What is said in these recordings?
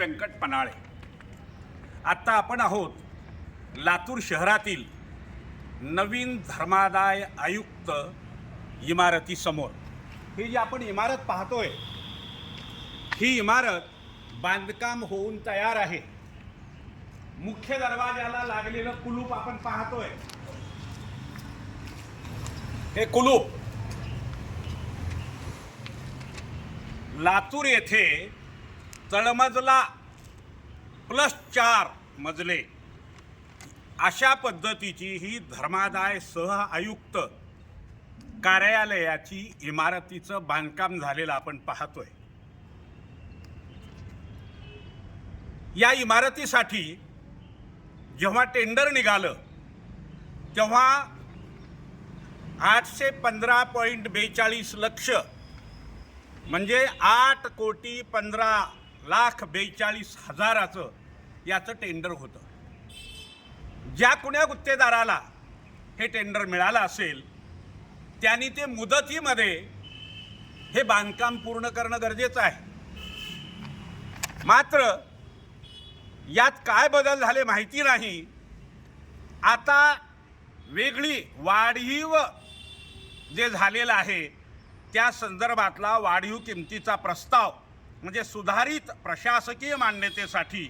व्यंकट पनाळे. आत्ता आपण आहोत लातूर शहरातील नवीन धर्मादाय आयुक्त इमारतीसमोर. ही जी आपण इमारत पाहतोय ही इमारत बांधकाम होऊन तयार आहे. मुख्य दरवाजाला लागलेलं कुलूप आपण पाहतोय. हे कुलूप लातूर येथे तळमजला प्लस चार मजले. अशा पद्धतीची ही धर्मादाय सह आयुक्त कार्यालयाची इमारतीचं बांधकाम झालेलं आपण पाहतोय. या इमारतीसाठी जेव्हा टेंडर निघालं तेव्हा आठशे पंधरा पॉईंट बेचाळीस लक्ष म्हणजे आठ कोटी पंधरा लाख बेचाळीस हजाराचं याचं टेंडर होतं. ज्या कुण्या गुत्तेदाराला हे टेंडर मिळालं असेल त्यांनी ते मुदतीमध्ये हे बांधकाम पूर्ण करणं गरजेचं आहे. मात्र यात काय बदल झाले माहिती नाही. आता वेगळी वाढीव जे झालेलं आहे त्या संदर्भातला वाढीव किमतीचा प्रस्ताव म्हणजे सुधारित प्रशासकीय मान्यतेसाठी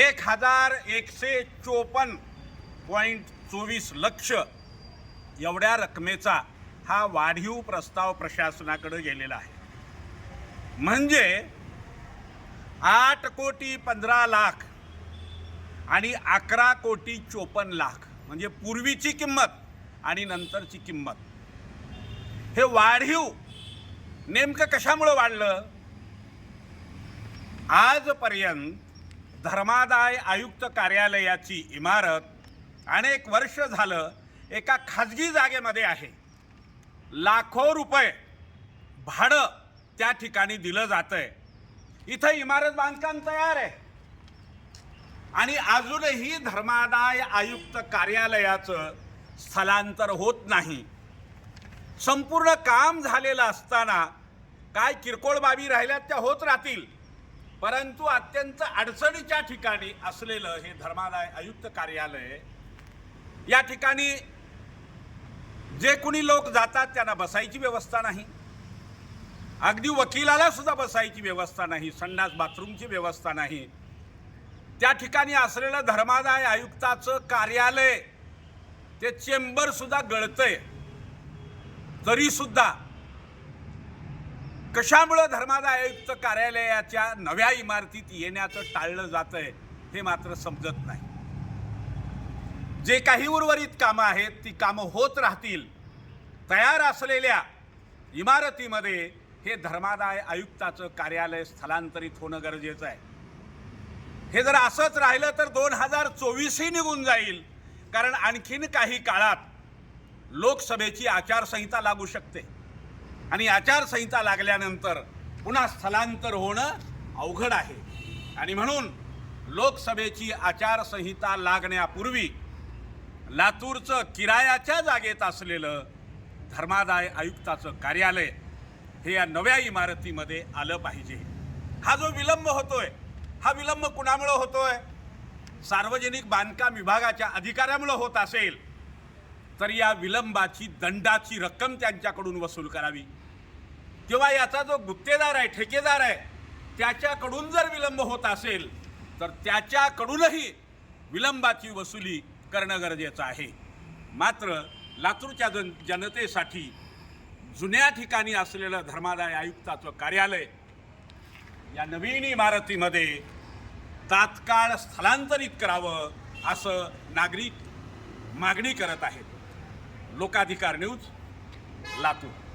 एक हजार एकशे चोपन्न पॉईंट चोवीस लक्ष एवढ्या रकमेचा हा वाढीव प्रस्ताव प्रशासनाकडे गेलेला आहे. म्हणजे आठ कोटी पंधरा लाख आणि अकरा कोटी चोपन्न लाख म्हणजे पूर्वीची किंमत आणि नंतरची किंमत. हे वाढीव नेमकं कशामुळं वाढलं? आजपर्यंत धर्मादाय आयुक्त कार्यालयाची इमारत अनेक वर्ष झालं एका खाजगी जागेमध्ये आहे. लाखो रुपये भाडं त्या ठिकाणी दिलं जातंय. इथं इमारत बांधकाम तयार आहे. आणि अजूनही धर्मादाय आयुक्त कार्यालयाचं स्थलांतर होत नाही. संपूर्ण काम झालेलं असताना काय किरकोळ बाबी राहिल्यात त्या होत राहतील. परंतु अत्यंत अडचणीच्या ठिकाणी असलेलं हे धर्मादाय आयुक्त कार्यालय या ठिकाणी जे कुणी लोक जातात त्यांना बसायची व्यवस्था नाही. अगदी वकिलाला सुद्धा बसायची व्यवस्था नाही संडास बाथरूमची व्यवस्था नाही. त्या ठिकाणी असलेलं धर्मादाय आयुक्ताचं कार्यालय ते चेंबरसुद्धा गळतंय. तरीसुद्धा कशामुळं धर्मादाय आयुक्त कार्यालयाच्या नव्या इमारतीत येण्याचं टाळलं जातंय हे मात्र समजत नाही. जे काही उर्वरित कामं आहेत ती कामं होत राहतील. तयार असलेल्या इमारतीमध्ये हे धर्मादाय आयुक्ताचं कार्यालय स्थलांतरित होणं गरजेचं आहे. हे जर असंच राहिलं तर दोन हजार चोवीसही निघून जाईल. कारण आणखीन काही काळात लोकसभेची आचारसंहिता लागू शकते. आणि आचारसंहिता लागल्यानंतर पुन्हा स्थलांतर होणं अवघड आहे. आणि म्हणून लोकसभेची आचारसंहिता लागण्यापूर्वी लातूरचं किरायाच्या जागेत असलेलं धर्मादाय आयुक्ताचं कार्यालय हे या नव्या इमारतीमध्ये आलं पाहिजे. हा जो विलंब होतोय हा विलंब कुणामुळं होतोय? सार्वजनिक बांधकाम विभागाच्या अधिकाऱ्यामुळं होत असेल तर या विलंबाची दंडाची रक्कम त्यांच्याकडून वसूल करावी. किंवा याचा जो गुत्तेदार आहे ठेकेदार आहे त्याच्याकडून जर विलंब होत असेल तर त्याच्याकडूनही विलंबाची वसुली करणं गरजेचं आहे. मात्र लातूरच्या जन जनतेसाठी जुन्या ठिकाणी असलेलं धर्मादाय आयुक्ताचं कार्यालय या नवीन इमारतीमध्ये तात्काळ स्थलांतरित करावं असं नागरिक मागणी करत आहेत. लोकाधिकार न्यूज लातूर.